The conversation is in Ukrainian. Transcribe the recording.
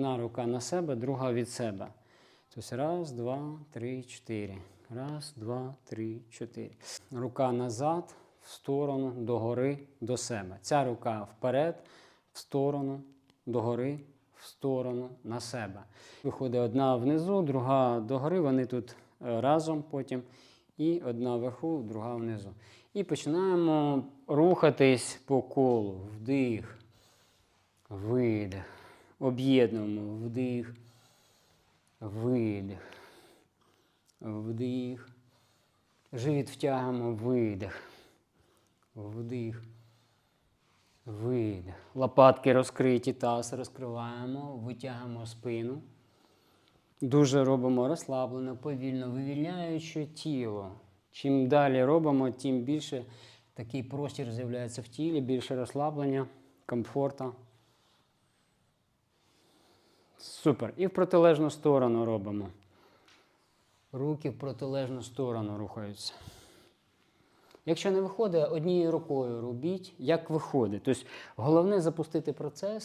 Одна рука на себе, друга від себе. Тобто раз, два, три, чотири. Раз, два, три, чотири. Рука назад, в сторону, догори, до себе. Ця рука вперед, в сторону, догори, в сторону, на себе. Виходить одна внизу, друга догори. Вони тут е, разом потім. І одна вверху, друга внизу. І починаємо рухатись по колу. Вдих, видих. Об'єднуємо вдих, видих, вдих. Живіт втягуємо, видих. Вдих. Видих. Лопатки розкриті, таз розкриваємо, витягуємо спину. Дуже робимо розслаблено, повільно, вивільняючи тіло. Чим далі робимо, тим більше такий простір з'являється в тілі, більше розслаблення, комфорту. Супер. І в протилежну сторону робимо. Руки в протилежну сторону рухаються. Якщо не виходить, однією рукою робіть, як виходить. Тобто головне запустити процес,